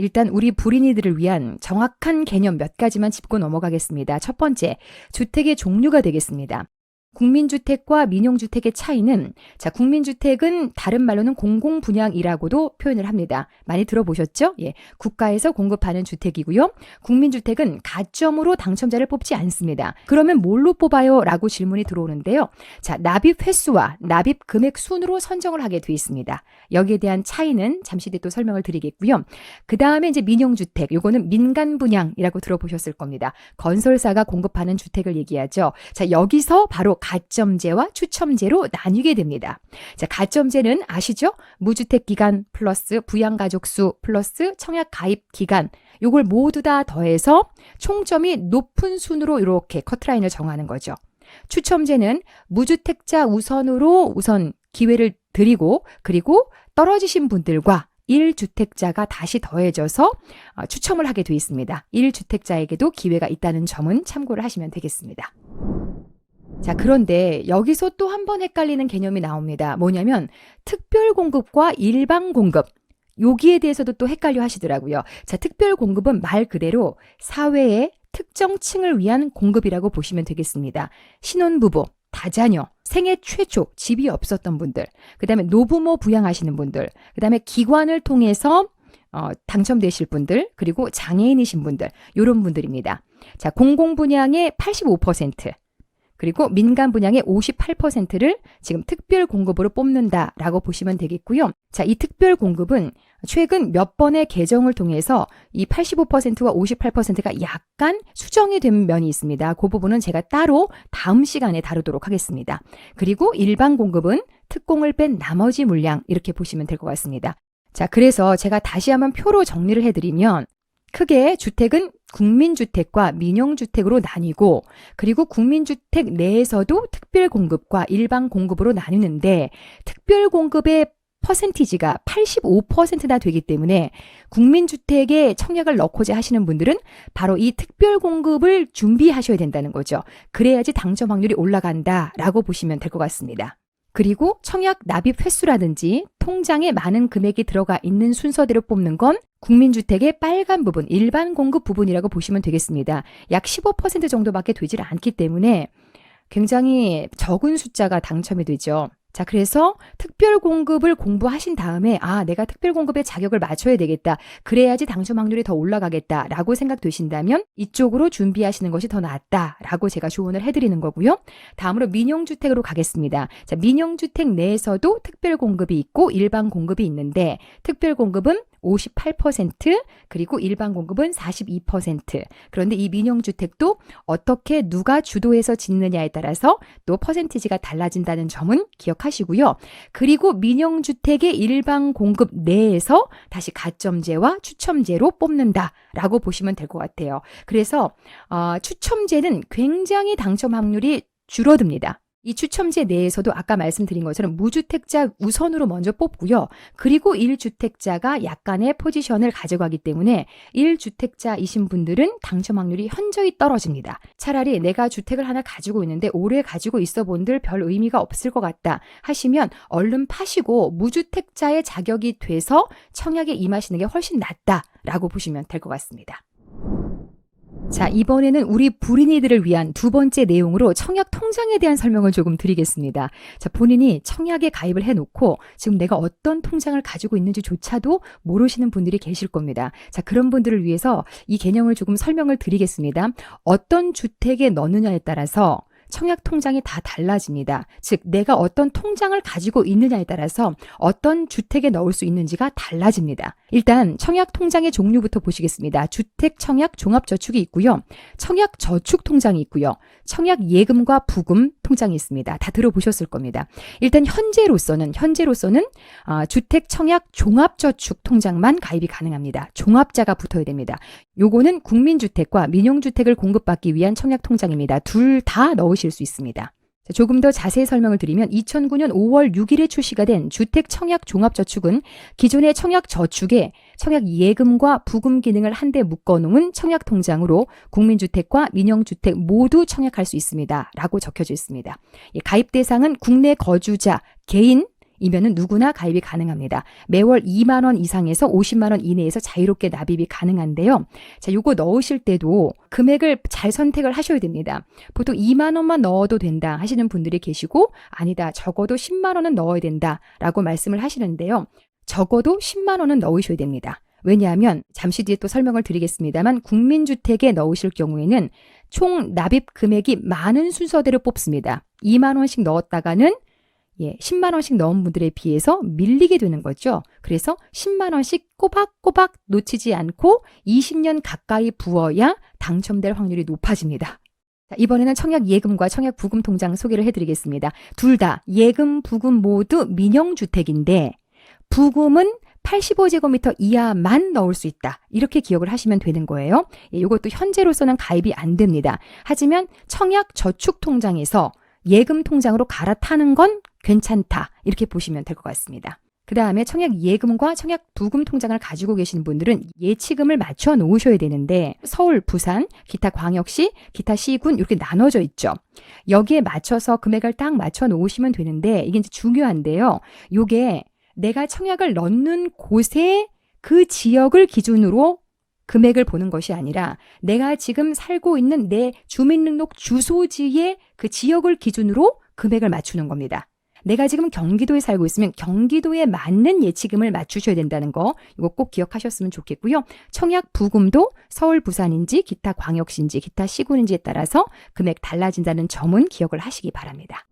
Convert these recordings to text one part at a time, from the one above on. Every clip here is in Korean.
일단 우리 불인이들을 위한 정확한 개념 몇 가지만 짚고 넘어가겠습니다. 첫 번째, 주택의 종류가 되겠습니다. 국민주택과 민용주택의 차이는 자 국민주택은 다른 말로는 공공분양이라고도 표현을 합니다. 많이 들어보셨죠? 예, 국가에서 공급하는 주택이고요. 국민주택은 가점으로 당첨자를 뽑지 않습니다. 그러면 뭘로 뽑아요?라고 질문이 들어오는데요. 자 납입 횟수와 납입 금액 순으로 선정을 하게 돼 있습니다. 여기에 대한 차이는 잠시 뒤에 또 설명을 드리겠고요. 그 다음에 이제 민용주택, 요거는 민간 분양이라고 들어보셨을 겁니다. 건설사가 공급하는 주택을 얘기하죠. 자 여기서 바로 가점제와 추첨제로 나뉘게 됩니다. 자, 가점제는 아시죠? 무주택 기간 플러스 부양가족 수 플러스 청약 가입 기간 요걸 모두 다 더해서 총점이 높은 순으로 이렇게 커트라인을 정하는 거죠. 추첨제는 무주택자 우선으로 우선 기회를 드리고 그리고 떨어지신 분들과 1주택자가 다시 더해져서 어, 추첨을 하게 돼 있습니다. 1주택자에게도 기회가 있다는 점은 참고를 하시면 되겠습니다. 자, 그런데 여기서 또 한 번 헷갈리는 개념이 나옵니다. 뭐냐면 특별 공급과 일반 공급. 여기에 대해서도 또 헷갈려 하시더라고요. 자, 특별 공급은 말 그대로 사회의 특정 층을 위한 공급이라고 보시면 되겠습니다. 신혼부부, 다자녀, 생애 최초 집이 없었던 분들, 그 다음에 노부모 부양하시는 분들, 그 다음에 기관을 통해서 어, 당첨되실 분들, 그리고 장애인이신 분들, 요런 분들입니다. 자, 공공 분양의 85%, 그리고 민간 분양의 58%를 지금 특별 공급으로 뽑는다라고 보시면 되겠고요. 자, 이 특별 공급은 최근 몇 번의 개정을 통해서 이 85%와 58%가 약간 수정이 된 면이 있습니다. 그 부분은 제가 따로 다음 시간에 다루도록 하겠습니다. 그리고 일반 공급은 특공을 뺀 나머지 물량 이렇게 보시면 될 것 같습니다. 자, 그래서 제가 다시 한번 표로 정리를 해드리면 크게 주택은 국민주택과 민영주택으로 나뉘고 그리고 국민주택 내에서도 특별공급과 일반 공급으로 나누는데 특별공급의 퍼센티지가 85%나 되기 때문에 국민주택에 청약을 넣고자 하시는 분들은 바로 이 특별공급을 준비하셔야 된다는 거죠. 그래야지 당첨 확률이 올라간다라고 보시면 될 것 같습니다. 그리고 청약 납입 횟수라든지 통장에 많은 금액이 들어가 있는 순서대로 뽑는 건 국민주택의 빨간 부분, 일반 공급 부분이라고 보시면 되겠습니다. 약 15% 정도밖에 되질 않기 때문에 굉장히 적은 숫자가 당첨이 되죠. 자, 그래서 특별 공급을 공부하신 다음에, 아, 내가 특별 공급의 자격을 맞춰야 되겠다. 그래야지 당첨 확률이 더 올라가겠다. 라고 생각되신다면 이쪽으로 준비하시는 것이 더 낫다. 라고 제가 조언을 해드리는 거고요. 다음으로 민영주택으로 가겠습니다. 자, 민영주택 내에서도 특별 공급이 있고 일반 공급이 있는데, 특별 공급은 58% 그리고 일반 공급은 42%. 그런데 이 민영주택도 어떻게 누가 주도해서 짓느냐에 따라서 또 퍼센티지가 달라진다는 점은 기억하시고요. 그리고 민영주택의 일반 공급 내에서 다시 가점제와 추첨제로 뽑는다라고 보시면 될 것 같아요. 그래서 어, 추첨제는 굉장히 당첨 확률이 줄어듭니다. 이 추첨제 내에서도 아까 말씀드린 것처럼 무주택자 우선으로 먼저 뽑고요. 그리고 1주택자가 약간의 포지션을 가져가기 때문에 1주택자이신 분들은 당첨 확률이 현저히 떨어집니다. 차라리 내가 주택을 하나 가지고 있는데 오래 가지고 있어 본들 별 의미가 없을 것 같다 하시면 얼른 파시고 무주택자의 자격이 돼서 청약에 임하시는 게 훨씬 낫다라고 보시면 될 것 같습니다. 자, 이번에는 우리 불인이들을 위한 두 번째 내용으로 청약 통장에 대한 설명을 조금 드리겠습니다. 자, 본인이 청약에 가입을 해놓고 지금 내가 어떤 통장을 가지고 있는지조차도 모르시는 분들이 계실 겁니다. 자, 그런 분들을 위해서 이 개념을 조금 설명을 드리겠습니다. 어떤 주택에 넣느냐에 따라서 청약 통장이 다 달라집니다. 즉, 내가 어떤 통장을 가지고 있느냐에 따라서 어떤 주택에 넣을 수 있는지가 달라집니다. 일단 청약 통장의 종류부터 보시겠습니다. 주택 청약 종합 저축이 있고요. 청약 저축 통장이 있고요. 청약 예금과 부금 통장이 있습니다. 다 들어보셨을 겁니다. 일단 현재로서는 현재로서는 어, 주택 청약 종합 저축 통장만 가입이 가능합니다. 종합자가 붙어야 됩니다. 요거는 국민주택과 민영주택을 공급받기 위한 청약 통장입니다. 둘 다 넣으 실 수 있습니다. 조금 더 자세히 설명을 드리면 2009년 5월 6일에 출시가 된 주택 청약 종합저축은 기존의 청약 저축에 청약 예금과 부금 기능을 한데 묶어놓은 청약 통장으로 국민주택과 민영주택 모두 청약할 수 있습니다. 라고 적혀져 있습니다. 가입 대상은 국내 거주자, 개인, 이면은 누구나 가입이 가능합니다. 매월 2만 원 이상에서 50만 원 이내에서 자유롭게 납입이 가능한데요. 자, 요거 넣으실 때도 금액을 잘 선택을 하셔야 됩니다. 보통 2만 원만 넣어도 된다 하시는 분들이 계시고 아니다. 적어도 10만 원은 넣어야 된다라고 말씀을 하시는데요. 적어도 10만 원은 넣으셔야 됩니다. 왜냐하면 잠시 뒤에 또 설명을 드리겠습니다만 국민주택에 넣으실 경우에는 총 납입 금액이 많은 순서대로 뽑습니다. 2만 원씩 넣었다가는 예, 10만 원씩 넣은 분들에 비해서 밀리게 되는 거죠. 그래서 10만 원씩 꼬박꼬박 놓치지 않고 20년 가까이 부어야 당첨될 확률이 높아집니다. 자, 이번에는 청약 예금과 청약 부금 통장 소개를 해드리겠습니다. 둘 다 예금, 부금 모두 민영주택인데 부금은 85제곱미터 이하만 넣을 수 있다. 이렇게 기억을 하시면 되는 거예요. 예, 이것도 현재로서는 가입이 안 됩니다. 하지만 청약 저축 통장에서 예금 통장으로 갈아타는 건 괜찮다. 이렇게 보시면 될 것 같습니다. 그 다음에 청약 예금과 청약 부금 통장을 가지고 계신 분들은 예치금을 맞춰 놓으셔야 되는데 서울, 부산, 기타 광역시, 기타 시군 이렇게 나눠져 있죠. 여기에 맞춰서 금액을 딱 맞춰 놓으시면 되는데 이게 이제 중요한데요. 요게 내가 청약을 넣는 곳에 그 지역을 기준으로 금액을 보는 것이 아니라 내가 지금 살고 있는 내 주민등록 주소지의 그 지역을 기준으로 금액을 맞추는 겁니다. 내가 지금 경기도에 살고 있으면 경기도에 맞는 예치금을 맞추셔야 된다는 거 이거 꼭 기억하셨으면 좋겠고요. 청약 부금도 서울 부산인지 기타 광역시인지 기타 시군인지에 따라서 금액 달라진다는 점은 기억을 하시기 바랍니다.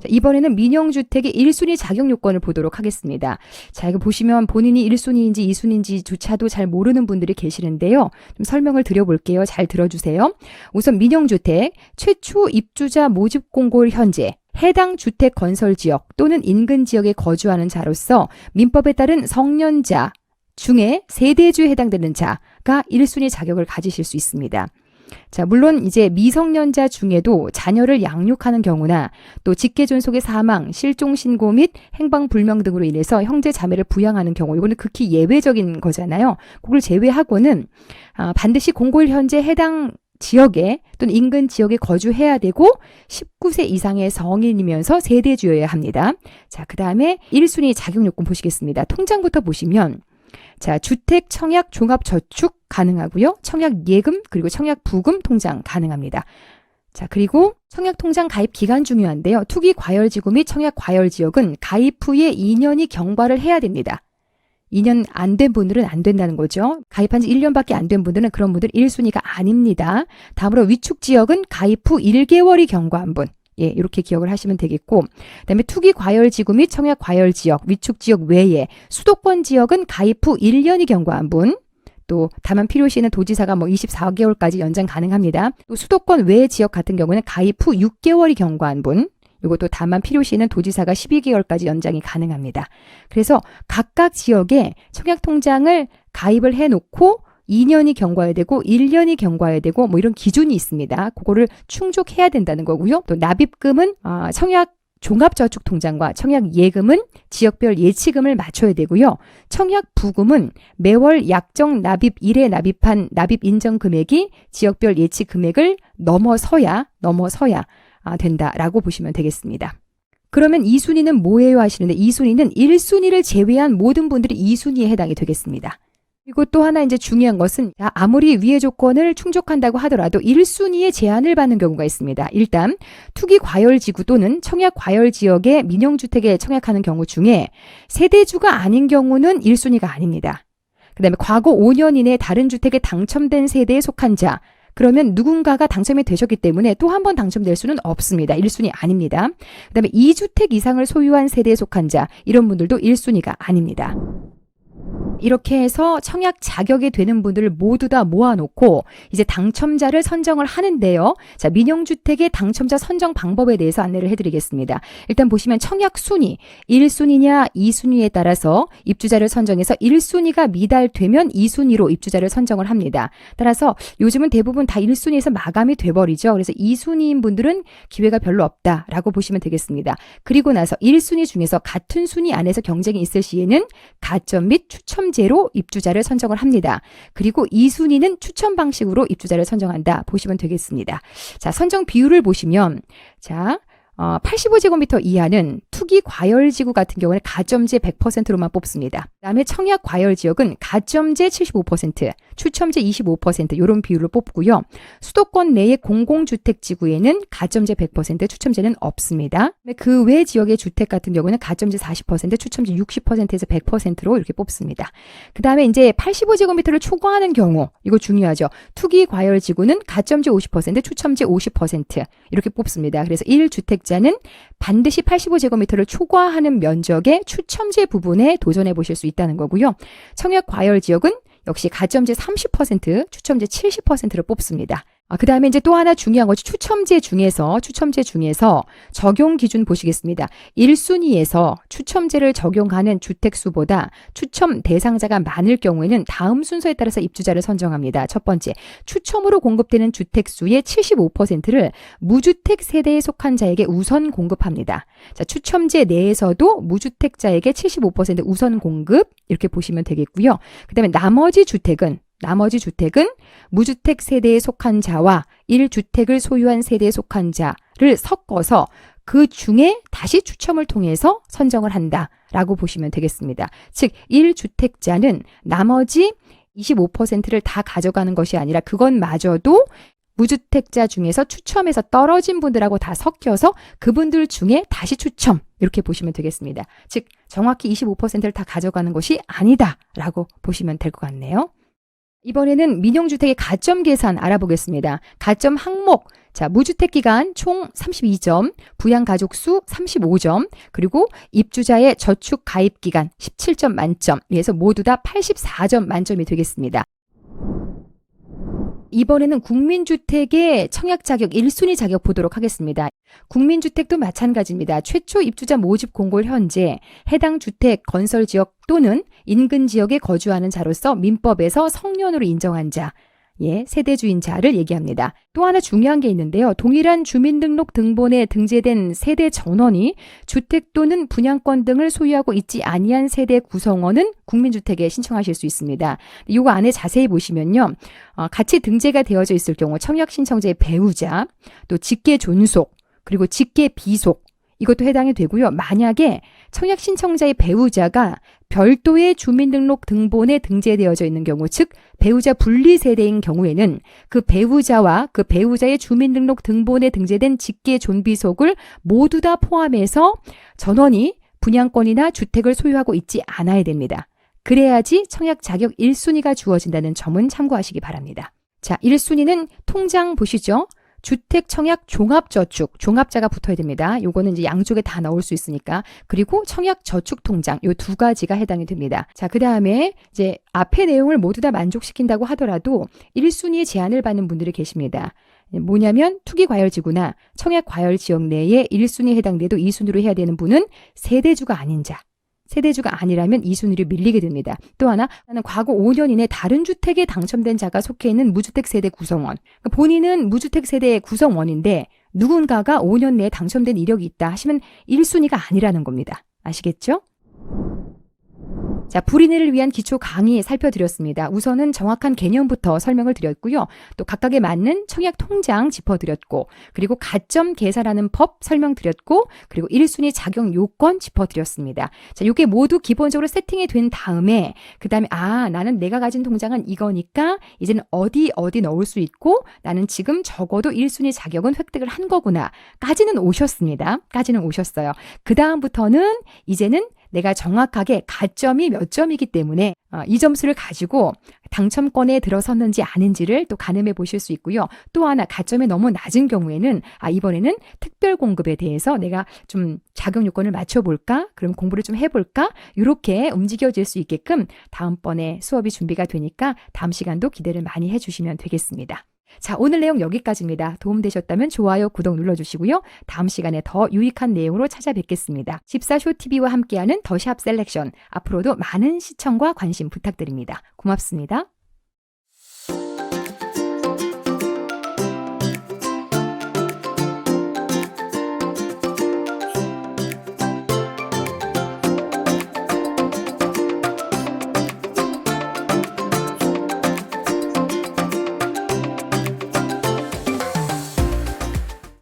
자, 이번에는 민영주택의 1순위 자격 요건을 보도록 하겠습니다. 자, 이거 보시면 본인이 1순위인지 2순위인지조차도 잘 모르는 분들이 계시는데요. 좀 설명을 드려볼게요. 잘 들어주세요. 우선 민영주택, 최초 입주자 모집 공고일 현재, 해당 주택 건설 지역 또는 인근 지역에 거주하는 자로서 민법에 따른 성년자 중에 세대주에 해당되는 자가 1순위 자격을 가지실 수 있습니다. 자, 물론 이제 미성년자 중에도 자녀를 양육하는 경우나 또 직계 존속의 사망, 실종 신고 및 행방 불명 등으로 인해서 형제 자매를 부양하는 경우 이거는 극히 예외적인 거잖아요. 그걸 제외하고는 아, 반드시 공고일 현재 해당 지역에 또는 인근 지역에 거주해야 되고 19세 이상의 성인이면서 세대주여야 합니다. 자, 그 다음에 1순위 자격요건 보시겠습니다. 통장부터 보시면 자, 주택 청약 종합 저축 가능하고요. 청약 예금 그리고 청약 부금 통장 가능합니다. 자, 그리고 청약 통장 가입 기간 중요한데요. 투기 과열 지구 및 청약 과열 지역은 가입 후에 2년이 경과를 해야 됩니다. 2년 안 된 분들은 안 된다는 거죠. 가입한 지 1년밖에 안 된 분들은 그런 분들 1순위가 아닙니다. 다음으로 위축 지역은 가입 후 1개월이 경과한 분. 예, 이렇게 기억을 하시면 되겠고, 그다음에 투기 과열 지구 및 청약 과열 지역, 위축 지역 외에 수도권 지역은 가입 후 1년이 경과한 분, 또 다만 필요시에는 도지사가 뭐 24개월까지 연장 가능합니다. 또 수도권 외 지역 같은 경우는 가입 후 6개월이 경과한 분, 이것도 다만 필요시에는 도지사가 12개월까지 연장이 가능합니다. 그래서 각각 지역에 청약 통장을 가입을 해놓고 2년이 경과해야 되고 1년이 경과해야 되고 뭐 이런 기준이 있습니다. 그거를 충족해야 된다는 거고요. 또 납입금은 아, 청약 종합저축통장과 청약 예금은 지역별 예치금을 맞춰야 되고요. 청약 부금은 매월 약정 납입 1회 납입한 납입 인정 금액이 지역별 예치 금액을 넘어서야 넘어서야 아, 된다라고 보시면 되겠습니다. 그러면 2순위는 뭐예요 하시는데 2순위는 1순위를 제외한 모든 분들이 2순위에 해당이 되겠습니다. 그리고 또 하나 이제 중요한 것은 아무리 위의 조건을 충족한다고 하더라도 1순위에 제한을 받는 경우가 있습니다. 일단 투기 과열 지구 또는 청약 과열 지역의 민영 주택에 청약하는 경우 중에 세대주가 아닌 경우는 1순위가 아닙니다. 그다음에 과거 5년 이내 다른 주택에 당첨된 세대에 속한 자 그러면 누군가가 당첨이 되셨기 때문에 또 한 번 당첨될 수는 없습니다. 1순위 아닙니다. 그 다음에 2주택 이상을 소유한 세대에 속한 자 이런 분들도 1순위가 아닙니다. 이렇게 해서 청약 자격이 되는 분들을 모두 다 모아놓고 이제 당첨자를 선정을 하는데요. 자, 민영주택의 당첨자 선정 방법에 대해서 안내를 해드리겠습니다. 일단 보시면 청약 순위, 1순위냐 2순위에 따라서 입주자를 선정해서 1순위가 미달되면 2순위로 입주자를 선정을 합니다. 따라서 요즘은 대부분 다 1순위에서 마감이 돼버리죠. 그래서 2순위인 분들은 기회가 별로 없다라고 보시면 되겠습니다. 그리고 나서 1순위 중에서 같은 순위 안에서 경쟁이 있을 시에는 가점 및 추첨 제로 입주자를 선정을 합니다. 그리고 2순위는 추첨 방식으로 입주자를 선정한다 보시면 되겠습니다. 자, 선정 비율을 보시면 자, 어, 85제곱미터 이하는 투기 과열 지구 같은 경우는 가점제 100%로만 뽑습니다. 그다음에 청약 과열 지역은 가점제 75%, 추첨제 25% 이런 비율로 뽑고요. 수도권 내의 공공주택 지구에는 가점제 100%, 추첨제는 없습니다. 그 외 지역의 주택 같은 경우는 가점제 40%, 추첨제 60%에서 100%로 이렇게 뽑습니다. 그다음에 이제 85제곱미터를 초과하는 경우 이거 중요하죠. 투기 과열 지구는 가점제 50%, 추첨제 50% 이렇게 뽑습니다. 그래서 1주택 자는 반드시 85제곱미터를 초과하는 면적의 추첨제 부분에 도전해 보실 수 있다는 거고요. 청약 과열 지역은 역시 가점제 30%, 추첨제 70%를 뽑습니다. 아, 그 다음에 이제 또 하나 중요한 것이 추첨제 중에서, 추첨제 중에서 적용 기준 보시겠습니다. 1순위에서 추첨제를 적용하는 주택수보다 추첨 대상자가 많을 경우에는 다음 순서에 따라서 입주자를 선정합니다. 첫 번째, 추첨으로 공급되는 주택수의 75%를 무주택 세대에 속한 자에게 우선 공급합니다. 자, 추첨제 내에서도 무주택자에게 75% 우선 공급, 이렇게 보시면 되겠고요. 그 다음에 나머지 주택은 나머지 주택은 무주택 세대에 속한 자와 1주택을 소유한 세대에 속한 자를 섞어서 그 중에 다시 추첨을 통해서 선정을 한다라고 보시면 되겠습니다. 즉, 1주택자는 나머지 25%를 다 가져가는 것이 아니라 그것마저도 무주택자 중에서 추첨에서 떨어진 분들하고 다 섞여서 그분들 중에 다시 추첨 이렇게 보시면 되겠습니다. 즉 정확히 25%를 다 가져가는 것이 아니다라고 보시면 될 것 같네요. 이번에는 민영주택의 가점 계산 알아보겠습니다. 가점 항목. 자, 무주택 기간 총 32점, 부양 가족 수 35점, 그리고 입주자의 저축 가입 기간 17점 만점. 그래서 모두 다 84점 만점이 되겠습니다. 이번에는 국민주택의 청약 자격 1순위 자격 보도록 하겠습니다. 국민주택도 마찬가지입니다. 최초 입주자 모집 공고를 현재 해당 주택 건설 지역 또는 인근 지역에 거주하는 자로서 민법에서 성년으로 인정한 자, 예, 세대주인자를 얘기합니다. 또 하나 중요한 게 있는데요. 동일한 주민등록 등본에 등재된 세대 전원이 주택 또는 분양권 등을 소유하고 있지 아니한 세대 구성원은 국민주택에 신청하실 수 있습니다. 이거 안에 자세히 보시면요. 어, 같이 등재가 되어져 있을 경우 청약 신청자의 배우자, 또 직계 존속, 그리고 직계 비속, 이것도 해당이 되고요. 만약에 청약 신청자의 배우자가 별도의 주민등록 등본에 등재되어져 있는 경우, 즉 배우자 분리 세대인 경우에는 그 배우자와 그 배우자의 주민등록 등본에 등재된 직계 존비속을 모두 다 포함해서 전원이 분양권이나 주택을 소유하고 있지 않아야 됩니다. 그래야지 청약 자격 1순위가 주어진다는 점은 참고하시기 바랍니다. 자, 1순위는 통장 보시죠. 주택 청약 종합 저축, 종합자가 붙어야 됩니다. 요거는 이제 양쪽에 다 넣을 수 있으니까. 그리고 청약 저축 통장, 요 두 가지가 해당이 됩니다. 자, 그 다음에 이제 앞의 내용을 모두 다 만족시킨다고 하더라도 1순위에 제한을 받는 분들이 계십니다. 뭐냐면 투기 과열지구나 청약 과열 지역 내에 1순위에 해당돼도 2순위로 해야 되는 분은 세대주가 아닌 자. 세대주가 아니라면 2순위로 밀리게 됩니다. 또 하나, 나는 과거 5년 이내 다른 주택에 당첨된 자가 속해 있는 무주택 세대 구성원. 그러니까 본인은 무주택 세대 구성원인데 누군가가 5년 내에 당첨된 이력이 있다 하시면 1순위가 아니라는 겁니다. 아시겠죠? 자, 불인을 위한 기초 강의 살펴드렸습니다. 우선은 정확한 개념부터 설명을 드렸고요. 또 각각에 맞는 청약 통장 짚어드렸고, 그리고 가점 계산하는 법 설명드렸고, 그리고 1순위 작용 요건 짚어드렸습니다. 자, 요게 모두 기본적으로 세팅이 된 다음에, 그 다음에, 아, 나는 내가 가진 통장은 이거니까, 이제는 어디, 어디 넣을 수 있고, 나는 지금 적어도 1순위 자격은 획득을 한 거구나. 까지는 오셨습니다. 까지는 오셨어요. 그 다음부터는, 이제는 내가 정확하게 가점이 몇 점이기 때문에 어, 이 점수를 가지고 당첨권에 들어섰는지 아닌지를 또 가늠해 보실 수 있고요. 또 하나 가점이 너무 낮은 경우에는 아 이번에는 특별 공급에 대해서 내가 좀 자격 요건을 맞춰 볼까? 그럼 공부를 좀 해 볼까? 이렇게 움직여질 수 있게끔 다음번에 수업이 준비가 되니까 다음 시간도 기대를 많이 해 주시면 되겠습니다. 자, 오늘 내용 여기까지입니다. 도움되셨다면 좋아요, 구독 눌러주시고요. 다음 시간에 더 유익한 내용으로 찾아뵙겠습니다. 집사쇼TV와 함께하는 더샵 셀렉션. 앞으로도 많은 시청과 관심 부탁드립니다. 고맙습니다.